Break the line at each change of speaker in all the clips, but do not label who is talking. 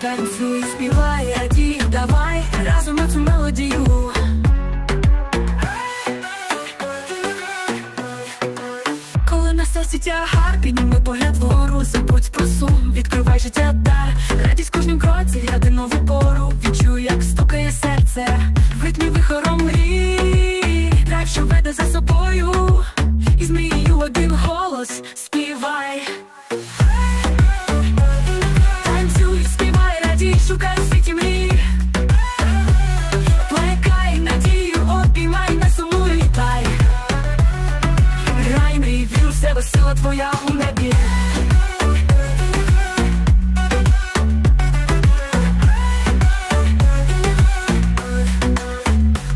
Танцюй, співай, радій, давай разом на цю мелодію. Коли на серці тягар, підніми погляд вгору, забудь про сум, відкривай життя дар, радість кожним кроці, гляди нову пору, шукай світі мрій. Надію, обіймай, не сумуй, літай. Грай, мрій, вір твоя у небі.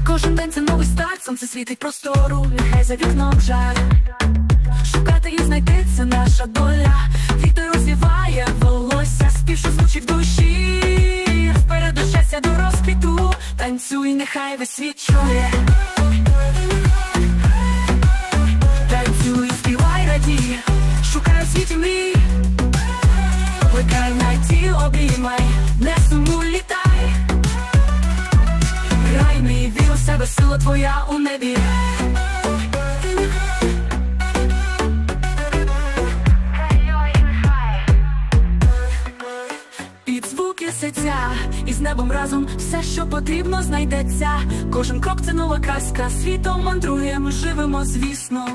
Кожен день це новий старт, сонце світить простору, нехай за вікном жар. Танцюй, нехай весь світ чує. Танцюй, співай, радій, шукай у світі мрій. Плекай найти, обіймай, не сумуй, літай. Грай, мій, вір у себе, сила твоя у небі. Серця і з небом разом все, що потрібно, знайдеться. Кожен крок це нова казка, світом мандрує, ми живемо, звісно.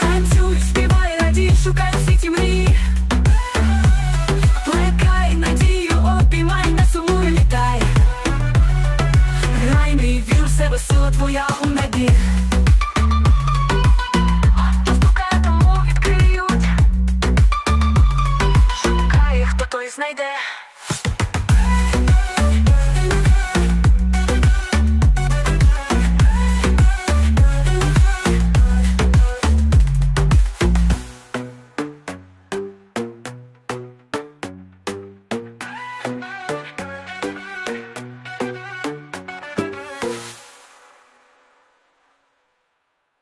Танцюй, співай, радій, шукай у світі мрій. Плекай надію, обіймай, не сумуй, літай. Грай, мій, вір у себе, сила твоя у небі. знайде.